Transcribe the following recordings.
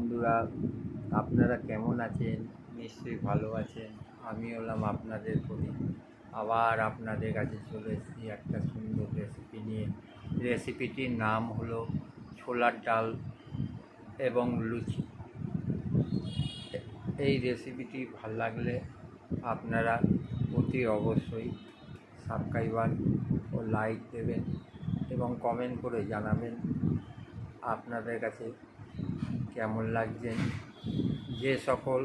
বন্ধুরা, আপনারা কেমন আছেন? নিশ্চয়ই ভালো আছেন। আমি হলাম আপনাদের প্রতি আবার আপনাদের কাছে চলে এসেছি একটা সুন্দর রেসিপি নিয়ে। রেসিপিটির নাম হলো ছোলার ডাল এবং লুচি। এই রেসিপিটি ভালো লাগলে আপনারা অতি অবশ্যই সাবস্ক্রাইবার ও লাইক দেবেন এবং কমেন্ট করে জানাবেন। আপনাদের কাছে কেমন লাগছেন যে সকল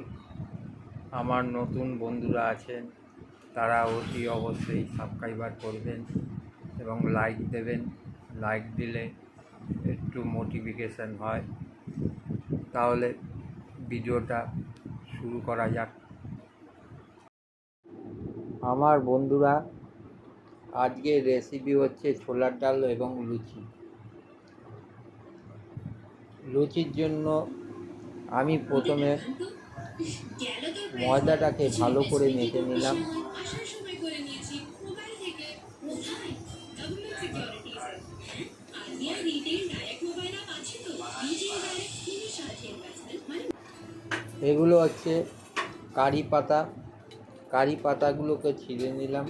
আমার নতুন বন্ধুরা আছেন, তারা অতি অবশ্যই সাবস্ক্রাইবার করবেন এবং লাইক দেবেন। লাইক দিলে একটু মোটিফিকেশান হয়। তাহলে ভিডিওটা শুরু করা যাক। আমার বন্ধুরা, আজকের রেসিপি হচ্ছে ছোলার ডাল এবং লুচি। লুচির জন্য আমি প্রথমে ময়দাটাকে ভালো করে মেখে নিলাম। এগুলো হচ্ছে কারি পাতা। কারি পাতাগুলোকে ছিঁড়ে নিলাম।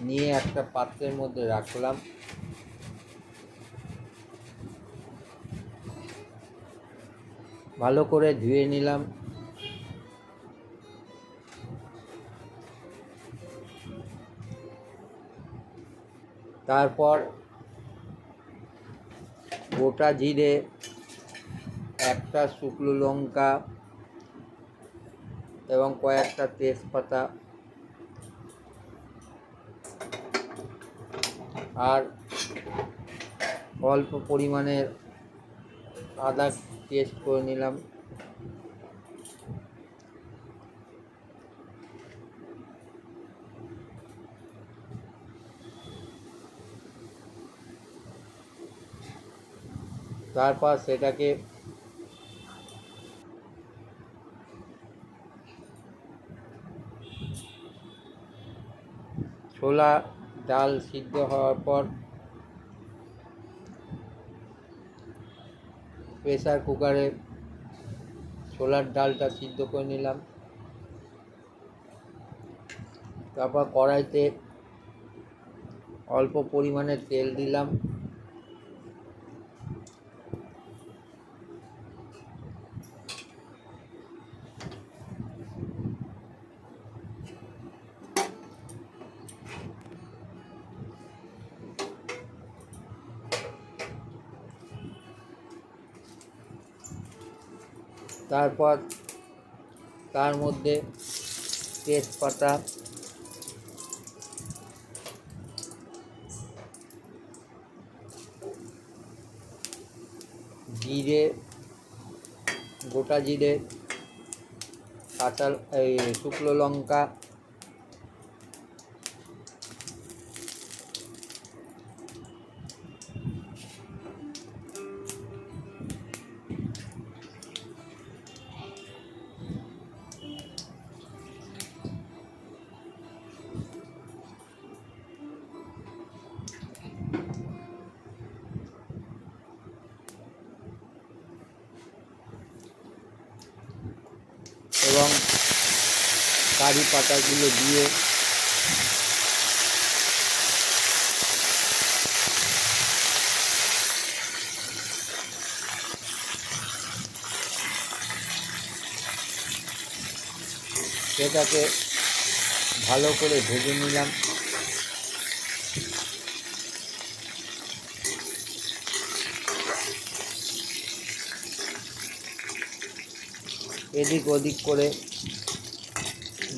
নিয়ে একটা পাত্রের মধ্যে রাখলাম। ভালো করে ধুয়ে নিলাম। তারপর গোটা জিরে, একটা শুকনো লঙ্কা এবং কয়েকটা তেজপাতা আর অল্প পরিমাণের আদা পেস্ট করে নিলাম। তারপর সেটাকে ছোলা ডাল সিদ্ধ হওয়ার পর প্রেসার কুকারে ছোলার ডালটা সিদ্ধ করে নিলাম। তারপর কড়াইতে অল্প পরিমাণে তেল দিলাম। তারপর তার মধ্যে তেজপাতা জিরে গোটা জিরে কাঁচা এই শুকনো লঙ্কা কারি পাতাগুলো দিয়ে সেটাকে ভালো করে ভেজে নিলাম। এদিক ওদিক করে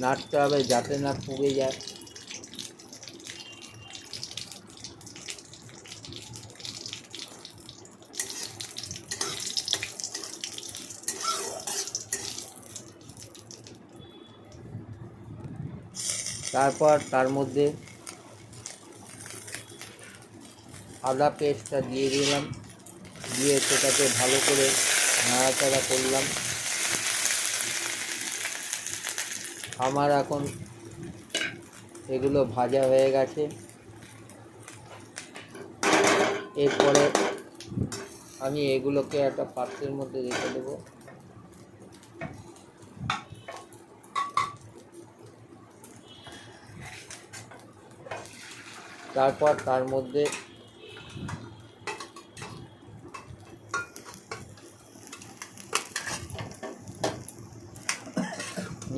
নাড়তে হবে যাতে না পুড়ে যায়। তারপর তার মধ্যে আদা পেস্টটা দিয়ে দিলাম। দিয়ে সেটাকে ভালো করে নাড়াচাড়া করলাম। আমার এখন এগুলো ভাজা হয়ে গেছে। এরপরে আমি এগুলোকে একটা পাত্রের মধ্যে রেখে দেবো। তারপর তার মধ্যে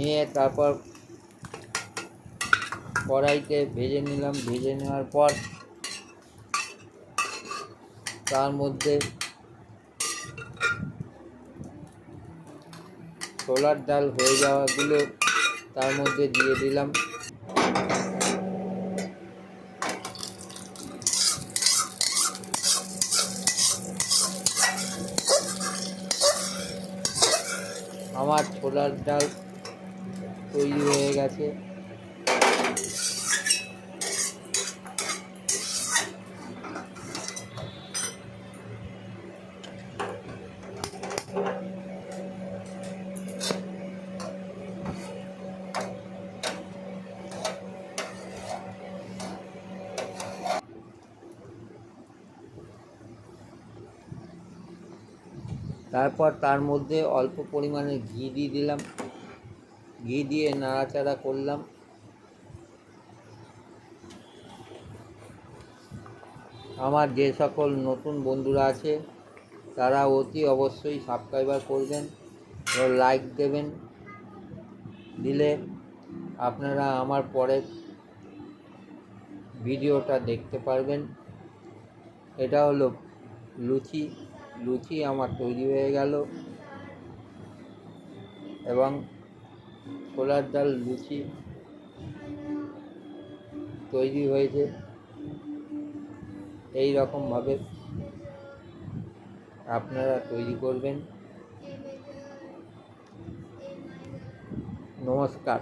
নিয়ে তারপর কড়াইতে ভেজে নিলাম। ভেজে নেওয়ার পর তার মধ্যে ছোলার ডাল হয়ে যাওয়াগুলো তার মধ্যে দিয়ে দিলাম। আমার ছোলার ডাল তৈরি হয়ে গেছে। তারপর তার মধ্যে অল্প পরিমাণে ঘি দিয়ে দিলাম। ঘি দিয়ে নাড়াচাড়া করলাম। আমার যে সকল নতুন বন্ধুরা আছে, তারা অতি অবশ্যই সাবস্ক্রাইবার করবেন লাইক দেবেন। দিলে আপনারা আমার পরের ভিডিওটা দেখতে পারবেন। এটা হলো লুচি। লুচি আমার তৈরি হয়ে গেল। এবং ছোলার ডাল লুচি তৈরি হয়েছে এই রকমভাবে আপনারা তৈরি করবেন। নমস্কার।